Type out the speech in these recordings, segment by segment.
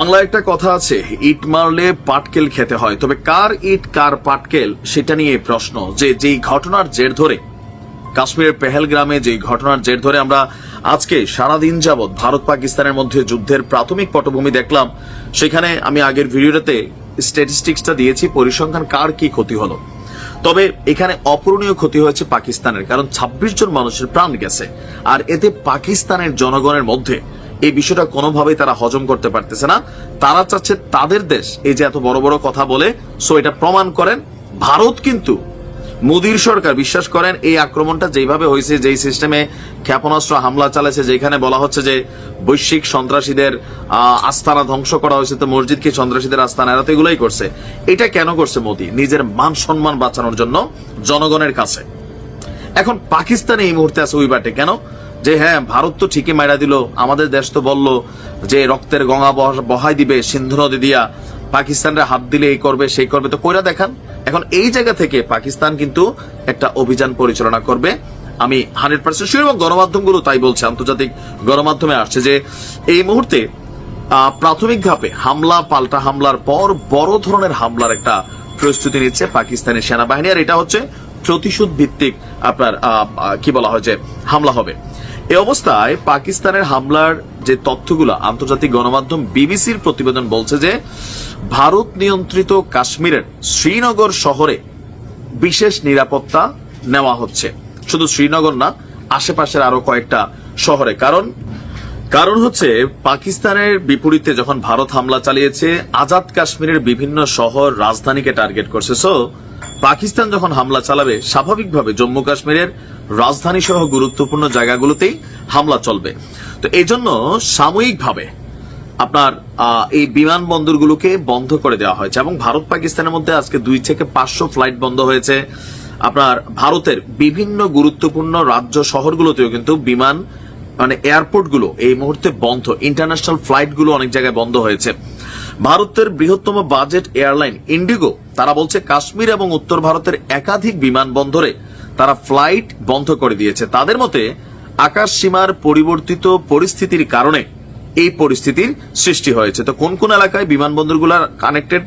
বাংলা একটা কথা আছে, ইট মারলে পাটকেল খেতে হয়। তবে কার ইট, কার পাটকেল, সেটা নিয়ে প্রশ্ন। যে যেই ঘটনার জের ধরে, কাশ্মীরের পেহেলগ্রামে যে ঘটনার জের ধরে আমরা আজকে সারাদিন যাবৎ ভারত পাকিস্তানের মধ্যে যুদ্ধের প্রাথমিক পটভূমি দেখলাম, সেখানে আমি আগের ভিডিওটাতে স্ট্যাটিস্টিক্সটা দিয়েছি, পরিসংখ্যান কার কি ক্ষতি হলো। তবে এখানে অপূরণীয় ক্ষতি হয়েছে পাকিস্তানের, কারণ ২৬ জন মানুষের প্রাণ গেছে। আর এতে পাকিস্তানের জনগণের মধ্যে এই বিষয়টা কোনোভাবেই তারা হজম করতে পারতেছে না। তারা চাচ্ছে তাদের দেশ এই যে এত বড় বড় কথা বলে সো এটা প্রমাণ করেন ভারত কিন্তু মোদীর সরকার বিশ্বাস করেন এই আক্রমণটা যেভাবে হয়েছে যেই সিস্টেমে ক্ষেপণাস্ত্র হামলা চালাছে যেখানে বলা হচ্ছে যে বৈশ্বিক সন্ত্রাসীদের আহ, আস্তানা ধ্বংস করা হয়েছে তো মসজিদকে সন্ত্রাসীদের আস্তানা এরা তো এগুলোই করছে। এটা কেন করছে মোদী? নিজের মান সম্মান বাঁচানোর জন্য জনগণের কাছে। এখন পাকিস্তান এই মুহূর্তে আছে ওই বাটে কেন? যে হ্যাঁ ভারত তো ঠিকই মাইরা দিল, আমাদের দেশ তো বলল যে রক্তের গঙ্গা বহাই দিবে সিন্ধু নদী দিয়া, পাকিস্তানরা হাত দিলে এই করবে, সেই করবে। তো কইরা দেখান, এখন এই জায়গা থেকে পাকিস্তান কিন্তু একটা অভিযান পরিচালনা করবে। আমি হান্ড্রেড পার্সেন্ট শিওর এবং গণমাধ্যমগুলো তাই বলছে, আন্তর্জাতিক গণমাধ্যমে আসছে যে এই মুহূর্তে প্রাথমিক ধাপে হামলা, পাল্টা হামলার পর বড় ধরনের হামলার একটা প্রস্তুতি নিচ্ছে পাকিস্তানের সেনাবাহিনী। আর এটা হচ্ছে প্রতিশোধ ভিত্তিক আপনার কি বলা হয় যে হামলা হবে। এ অবস্থায় পাকিস্তানের হামলার যে তথ্যগুলো আন্তর্জাতিক গণমাধ্যম বিবিসির প্রতিবেদন বলছে যে, ভারত নিয়ন্ত্রিত কাশ্মীরের শ্রীনগর শহরে বিশেষ নিরাপত্তা নেওয়া হচ্ছে। শুধু শ্রীনগর না, আশেপাশের আরও কয়েকটা শহরে। কারণ কারণ হচ্ছে, পাকিস্তানের বিপরীতে যখন ভারত হামলা চালিয়েছে, আজাদ কাশ্মীরের বিভিন্ন শহর রাজধানীকে টার্গেট করছে। সো পাকিস্তান যখন হামলা চালাবে, স্বাভাবিকভাবে জম্মু কাশ্মীরের রাজধানী সহ গুরুত্বপূর্ণ জায়গাগুলোতেই হামলা চলবে। তো এই জন্য সাময়িকভাবে আপনার এই বিমানবন্দরগুলোকে বন্ধ করে দেওয়া হয়েছে এবং ভারত পাকিস্তানের মধ্যে আজকে দুই থেকে পাঁচশো ফ্লাইট বন্ধ হয়েছে। আপনার ভারতের বিভিন্ন গুরুত্বপূর্ণ রাজ্য শহরগুলোতেও কিন্তু বিমান মানে এয়ারপোর্টগুলো এই মুহূর্তে বন্ধ, ইন্টারন্যাশনাল ফ্লাইটগুলো অনেক জায়গায় বন্ধ হয়েছে। ভারতের বৃহত্তম বাজেট এয়ারলাইন ইন্ডিগো, তারা বলছে কাশ্মীর এবং উত্তর ভারতের একাধিক বিমানবন্দরে তারা ফ্লাইট বন্ধ করে দিয়েছে। তাদের মতে, আকাশ সীমার পরিবর্তিত পরিস্থিতির কারণে এই পরিস্থিতির সৃষ্টি হয়েছে। তো কোন কোন এলাকায় বিমানবন্দরগুলো কানেক্টেড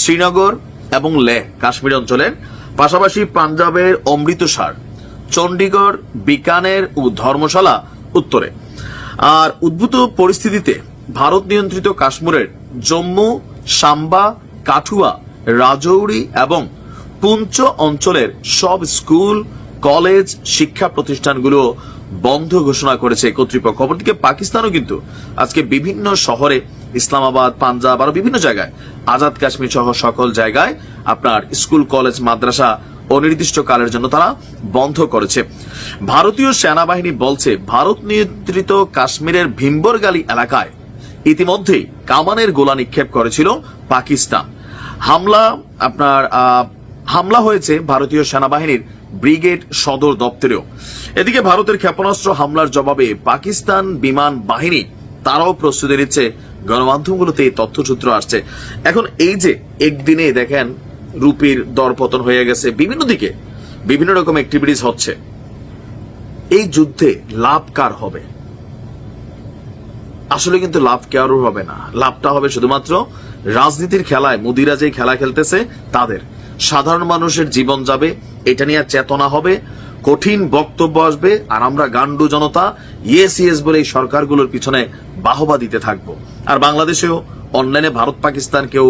শ্রীনগর এবং লেহ কাশ্মীর অঞ্চলের। পাশাপাশি পাঞ্জাবের অমৃতসর চণ্ডীগড় বিকানের ও ধর্মশালা উত্তরে। আর উদ্ভূত পরিস্থিতিতে ভারত নিয়ন্ত্রিত কাশ্মীরের জম্মু, সাম্বা, কাঠুয়া, রাজৌরি এবং পুঞ্চ অঞ্চলের সব স্কুল, কলেজ, শিক্ষা প্রতিষ্ঠানগুলো বন্ধ ঘোষণা করেছে কর্তৃপক্ষ। অপরদিকে পাকিস্তানও কিন্তু আজকে বিভিন্ন শহরে ইসলামাবাদ, পাঞ্জাব আরও বিভিন্ন জায়গায় আজাদ কাশ্মীর সহ সকল জায়গায় আপনার স্কুল, কলেজ, মাদ্রাসা অনির্দিষ্ট কালের জন্য তারা বন্ধ করেছে। ভারতীয় সেনাবাহিনী বলছে, ভারত নিয়ন্ত্রিত কাশ্মীরের ভিম্বরগালি এলাকায় ইতিমধ্যেই কামানের গোলা নিক্ষেপ করেছিল পাকিস্তান। হামলা আপনার হামলা হয়েছে ভারতীয় সেনাবাহিনীর ব্রিগেড সদর দপ্তরেও। এদিকে ভারতের ক্ষেপণাস্ত্র হামলার জবাবে পাকিস্তান বিমান বাহিনী তারাও প্রস্তুতি নিচ্ছে। গণমাধ্যমগুলোতে এই তথ্যসূত্র আসছে। এখন এই যে একদিনে দেখেন রুপির দর পতন হয়ে গেছে, বিভিন্ন দিকে বিভিন্ন রকম অ্যাক্টিভিটিস হচ্ছে। এই যুদ্ধে লাভ কার হবে? আসলে কিন্তু লাভ কারোর হবে না। লাভটা হবে শুধুমাত্র রাজনীতির খেলায়, মুদিরা যে খেলা খেলতেছে, তাদের। সাধারণ মানুষের জীবন যাবে, এটা নিয়ে চেতনা হবে, কঠিন বক্তব্য আসবে, আর আমরা গান্ডু জনতা ইয়েস ইয়েস বলে এই সরকারগুলোর পিছনে বাহবা দিতে থাকব। আর বাংলাদেশেও, অনলাইনে ভারত পাকিস্তান কেউ